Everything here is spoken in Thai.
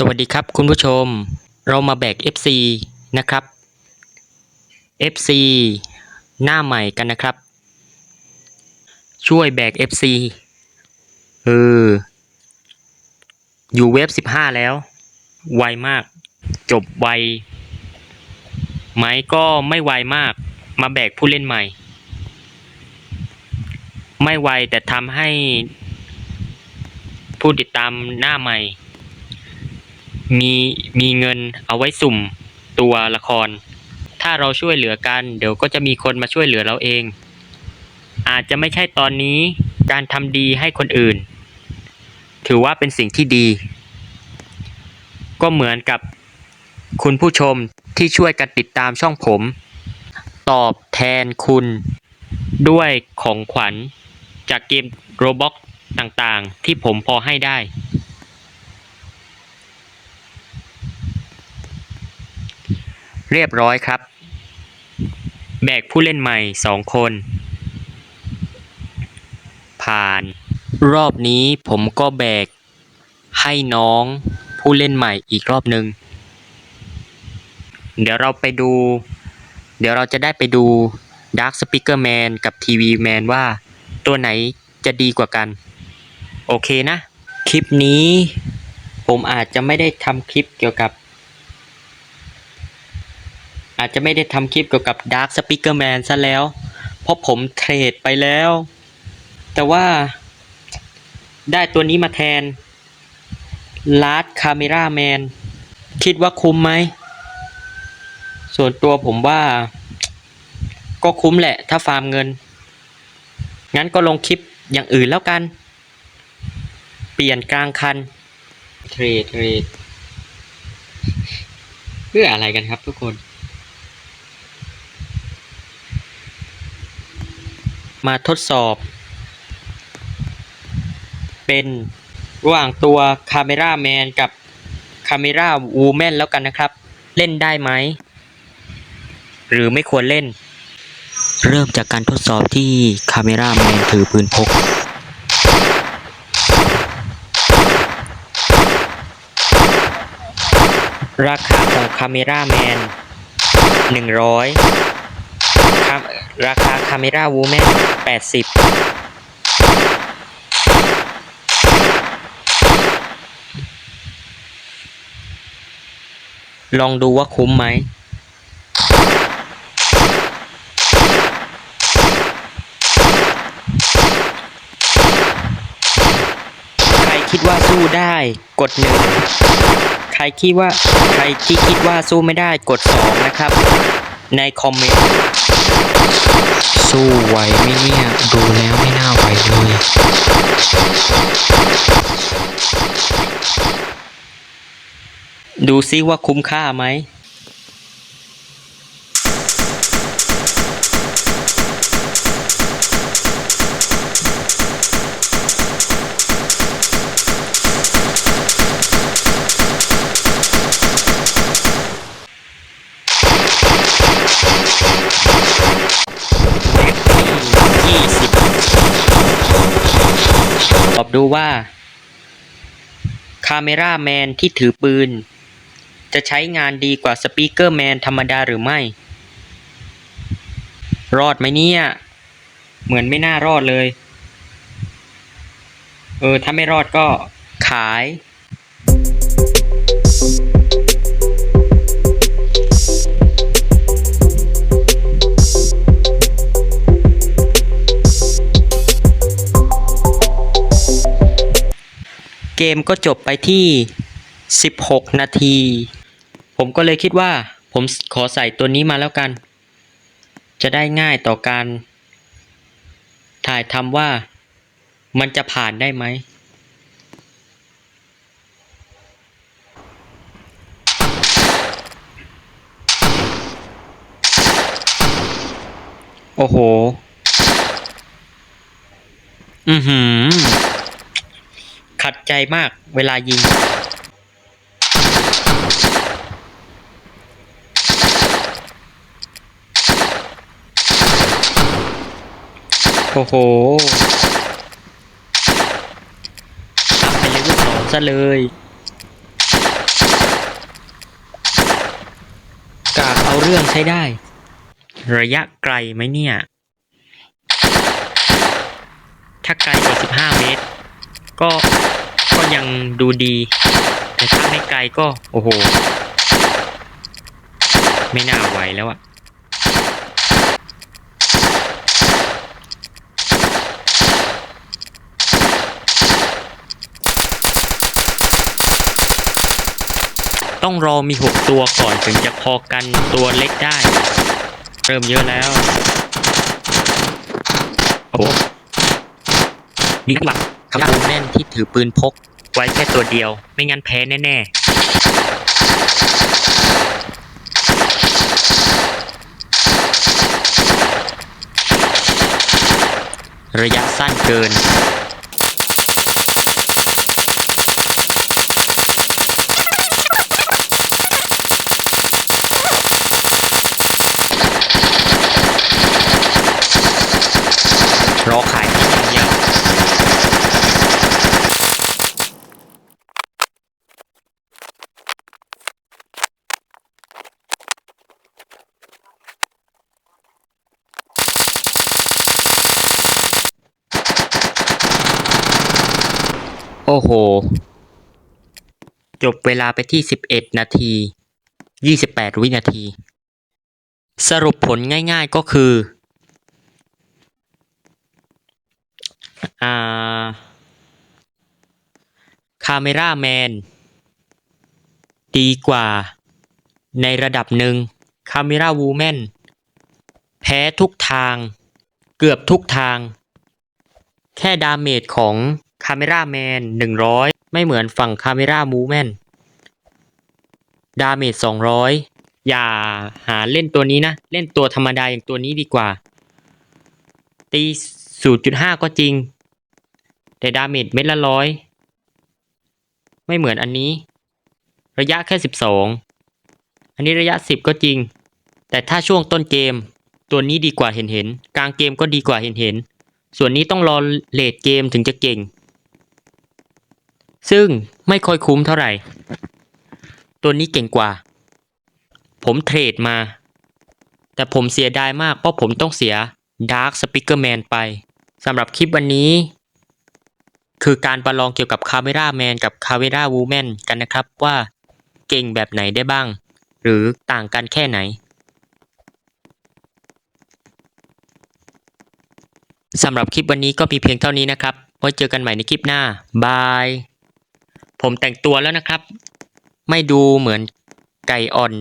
สวัสดีครับคุณผู้ชม เรามาแบก FC นะครับ FC หน้าใหม่กันนะครับ ช่วยแบก FC เออ อยู่เว็บ15 แล้ว ไวมาก จบไวไหมก็ไม่ไวมาก มาแบกผู้เล่นใหม่ ไม่ไวแต่ทำให้ผู้ติดตามหน้าใหม่ มีมีเงินเอาไว้สุ่มตัวละคร ถ้าเราช่วยเหลือกัน เดี๋ยวก็จะมีคนมาช่วยเหลือเราเอง อาจจะไม่ใช่ตอนนี้การทำดีให้คนอื่น ถือว่าเป็นสิ่งที่ดี ก็เหมือนกับคุณผู้ชมที่ช่วยกันติดตามช่องผม ตอบแทนคุณ ด้วยของขวัญจากเกมโรบ็อกต่างๆ ที่ผมพอให้ได้ เรียบร้อยครับ แบกผู้เล่นใหม่สองคน ผ่าน รอบนี้ผมก็แบกให้น้องผู้เล่นใหม่อีกรอบหนึ่งเดี๋ยวเราไปดู เดี๋ยวเราจะได้ไปดู Dark Speaker Man กับ TV Man ว่าตัวไหนจะดีกว่ากัน โอเคนะ คลิปนี้ผมอาจจะไม่ได้ทำคลิปเกี่ยวกับ อาจจะไม่ได้ทำคลิปเกี่ยวกับ Dark Speaker Man ซะแล้ว เพราะผมเทรดไปแล้ว แต่ว่าได้ตัวนี้มาแทน Last Camera Man คิดว่าคุ้มไหม ส่วนตัวผมว่า ก็คุ้มแหละถ้าฟาร์มเงิน งั้นก็ลงคลิปอย่างอื่นแล้วกัน เปลี่ยนกลางคัน เทรดเทรดเพื่ออะไรกันครับทุกคน มาทดสอบ เป็นระหว่างตัว Camera Man กับ Camera Woman แล้วกันนะครับ เล่นได้ไหม หรือไม่ควรเล่น เริ่มจากการทดสอบที่ Camera Man ถือปืนพกราคาของ Camera Man หนึ่งร้อย ราคา Camera Woman แปดสิบลองดูว่าคุ้มไหม ใครคิดว่าสู้ได้กดหนึ่ง ใครคิดว่าใครที่คิดว่าสู้ไม่ได้กดสองนะครับ ในคอมเมนต์ สู้ไหวไหมเนี่ยดูแล้วไม่น่าไหวเลยดูซิว่าคุ้มค่าไหม อบดูว่าคาเมราแมนที่ถือปืน จะใช้งานดีกว่าสปีกเกอร์แมนธรรมดาหรือไม่ รอดไหมเนี่ย เหมือนไม่น่ารอดเลย เออ ถ้าไม่รอดก็ขาย เกมก็จบไปที่ 16 นาที ผมก็เลยคิดว่า ผมขอใส่ตัวนี้มาแล้วกัน จะได้ง่ายต่อการ ถ่ายทำว่ามันจะผ่านได้ไหม โอ้โห อือหือ ขัดใจมากเวลายิง โอ้โหอัเป็นเลเวลสองซะเลย กาเอาเรื่องใช้ได้ ระยะไกลไหมเนี่ย ถ้าไกลกว่า 15 เมตร ก็ ยังดูดี แต่ถ้าไม่ไกลก็ โอ้โห ไม่น่าไหวแล้วอะต้องรอมีหกตัวก่อนถึงจะพอกันตัวเล็กได้ เริ่มเยอะแล้ว โอ้โหนี่หลักครับปูแน่นที่ถือปืนพก ไว้แค่ตัวเดียว ไม่งั้นแพ้แน่ๆ ระยะสั้นเกิน รอขายที่อย่างเดียว โอ้โห จบเวลาไปที่ 11 นาที 28 วินาที สรุปผลง่ายๆก็คือ อ่า คาเมราแมน ดีกว่า ในระดับหนึ่ง คาเมราวูแมน แพ้ทุกทาง เกือบทุกทาง แค่ดาเมจของ คาเมราแมนหนึ่งร้อยไม่เหมือนฝั่งคาเมรามูแมนดาเมจสองร้อยอย่าหาเล่นตัวนี้นะ เล่นตัวธรรมดาอย่างตัวนี้ดีกว่า ตีศูนย์จุดห้าก็จริง แต่ดาเมจเม็ดละร้อยไม่เหมือนอันนี้ ระยะแค่สิบสองอันนี้ระยะสิบก็จริง แต่ถ้าช่วงต้นเกม ตัวนี้ดีกว่าเห็นเห็นกลางเกมก็ดีกว่าเห็นเห็นส่วนนี้ต้องรอเลดเกมถึงจะเก่ง ซึ่งไม่ค่อยคุ้มเท่าไหร่ ตัวนี้เก่งกว่า ผมเทรดมา แต่ผมเสียดายมากเพราะผมต้องเสีย Dark Speaker Man ไปสำหรับคลิปวันนี้ คือการประลองเกี่ยวกับ Camera Man กับ Camera Woman กันนะครับว่าเก่งแบบไหนได้บ้าง หรือต่างกันแค่ไหนสำหรับคลิปวันนี้ก็มีเพียงเท่านี้นะครับ ไว้เจอกันใหม่ในคลิปหน้า บาย ผมแต่งตัวแล้วนะครับ ไม่ดูเหมือนไก่อ่อน